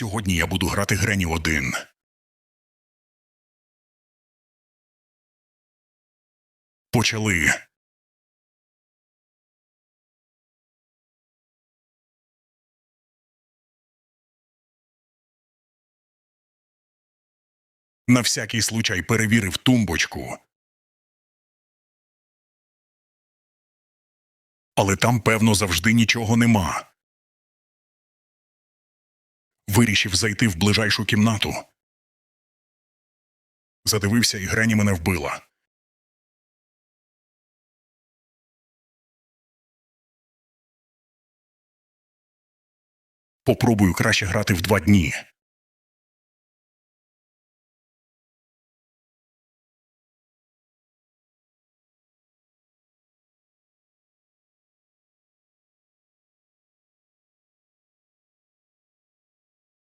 Сьогодні я буду грати Грені один. Почали. На всякий случай перевірив тумбочку. Але там, певно, завжди нічого нема. Вирішив зайти в ближайшу кімнату. Задивився, і Грені мене вбила. Попробую краще грати в два дні.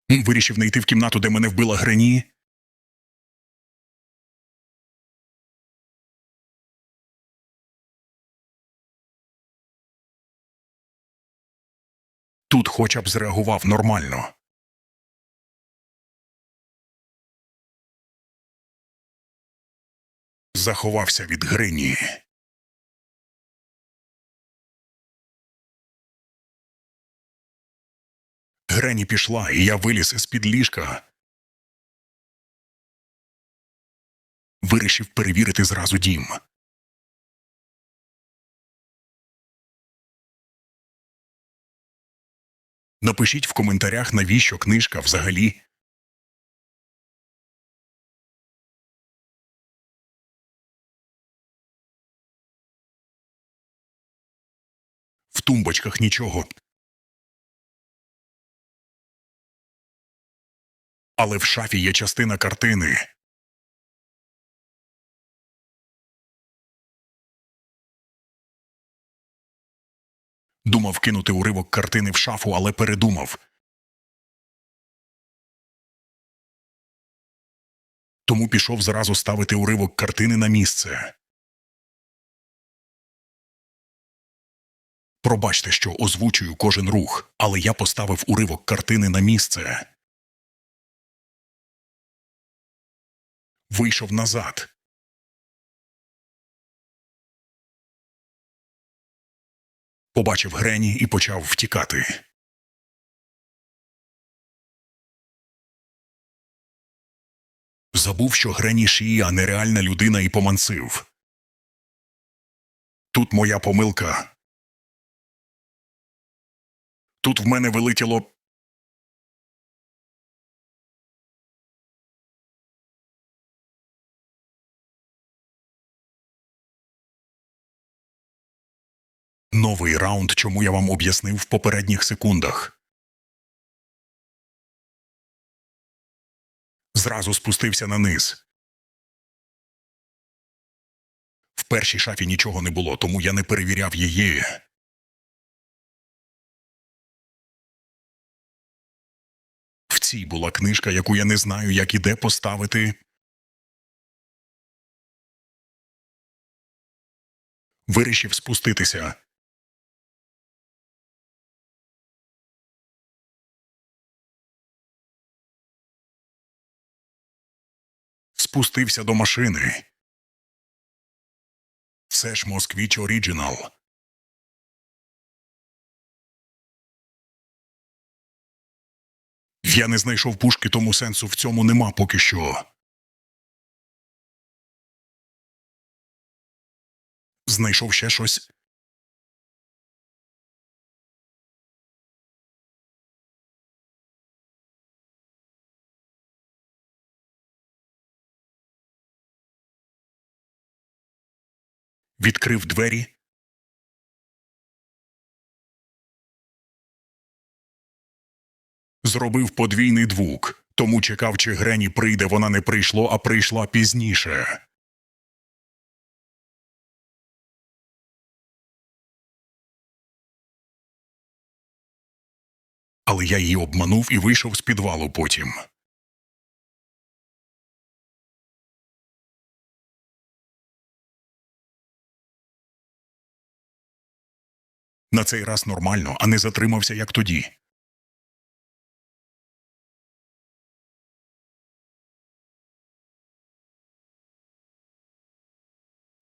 Вирішив не йти в кімнату, де мене вбила Грені. Тут хоча б зреагував нормально. Заховався від Грені. Грені пішла, і я виліз з-під ліжка. Вирішив перевірити зразу дім. Напишіть в коментарях, навіщо книжка взагалі. В тумбочках нічого. Але в шафі є частина картини. Думав кинути уривок картини в шафу, але передумав. Тому пішов зразу ставити уривок картини на місце. Пробачте, що озвучую кожен рух, але я поставив уривок картини на місце. Вийшов назад. Побачив Грені і почав втікати. Забув, що Грені Шії, а нереальна людина і помансив. Тут моя помилка. Тут в мене вилетіло. Новий раунд, чому я вам об'яснив в попередніх секундах. Зразу спустився на низ. В першій шафі нічого не було, тому я не перевіряв її. В цій була книжка, яку я не знаю, як і де поставити. Вирішив спуститися. Спустився до машини. Це ж Москвіч Оріджинал. Я не знайшов пушки, тому сенсу в цьому нема поки що. Знайшов ще щось. Відкрив двері. Зробив подвійний двук, тому чекав, чи Грені прийде, вона не прийшло, а прийшла пізніше. Але я її обманув і вийшов з підвалу потім. На цей раз нормально, а не затримався, як тоді.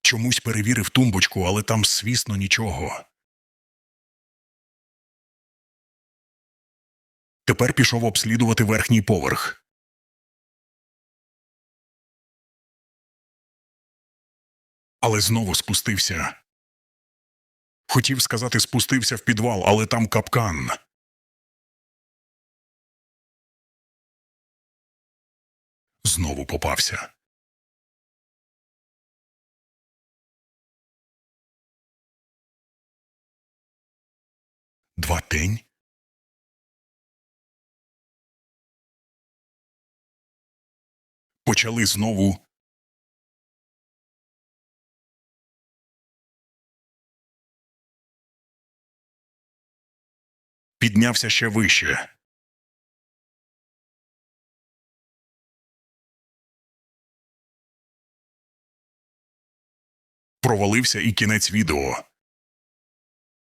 Чомусь перевірив тумбочку, але там, свісно, нічого. Тепер пішов обслідувати верхній поверх. Але знову спустився. Хотів сказати, спустився в підвал, але там капкан. Знову попався. Два тень? Почали знову. Піднявся ще вище. Провалився і кінець відео.